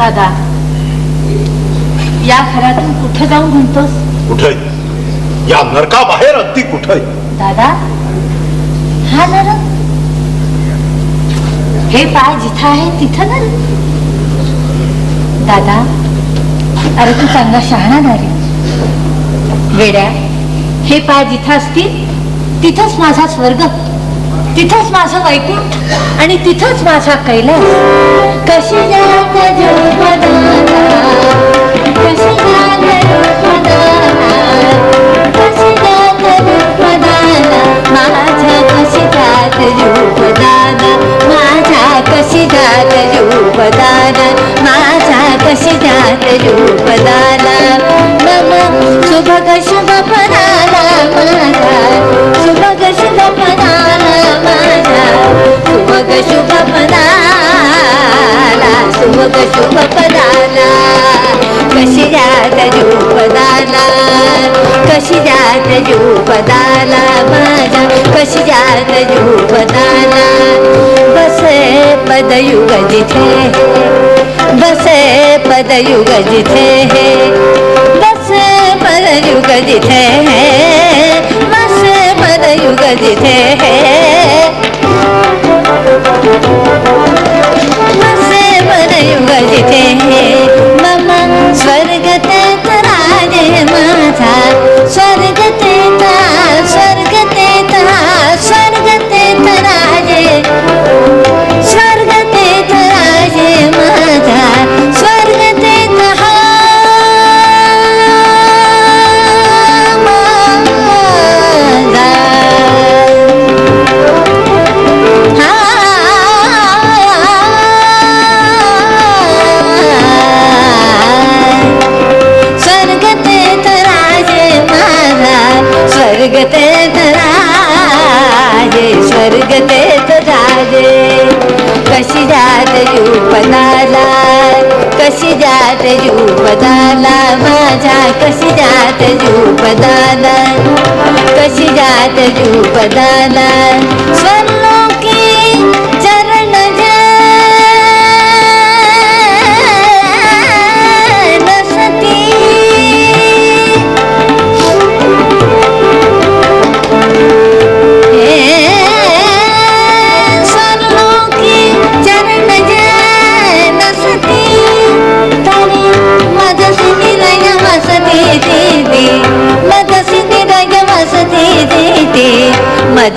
दादा या घरातून कुठे जाऊ म्हणतोस? कुठे या नरकाबाहेर अगदी कुठे दादा हा नरक हे पाय जिथं आहे तिथं नरक दादा अरे तू चांगला शहाणा ना रे वेड्या हे पाय जिथं असतील तिथंच माझा स्वर्ग. तिथंच माझं वैकुंठ आणि तिथंच माझा कैलास. कशी जात जात शुभ पदाला माझा. शुभग शुभ पदाला माझा. शुभग शुभ पदाला. शुभ पदाला. कशी जात रूपदाला कशी जात पदाला माझा. कशी जात पदाला पदयुग जिथे बसे पदयुग जिथे बसे पदयुग जिथे बसे पदयुग जिथे जात पदाला कशी जात पदाला माझा कशी जात पदाला कशी जात पदाला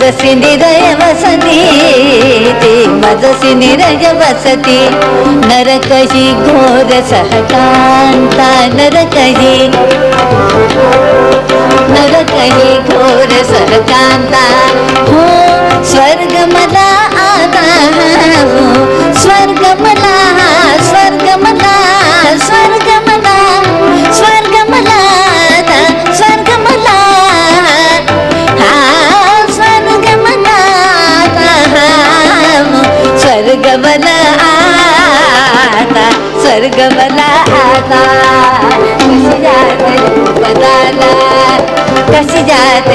मदसी वसती ते मदसी निरय वसती. नरकही घोर सहकांता नरकही नरकही घोर सरकांता हो स्वर्ग मला आता हो स्वर्ग मला स्वर्ग आता स्वर्ग मला आता कशी जात पदाला कशी जात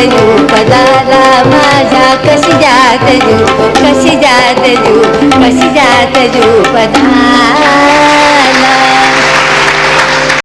पदाला माझ्या? कशी जात कशी जात कशी जात पदा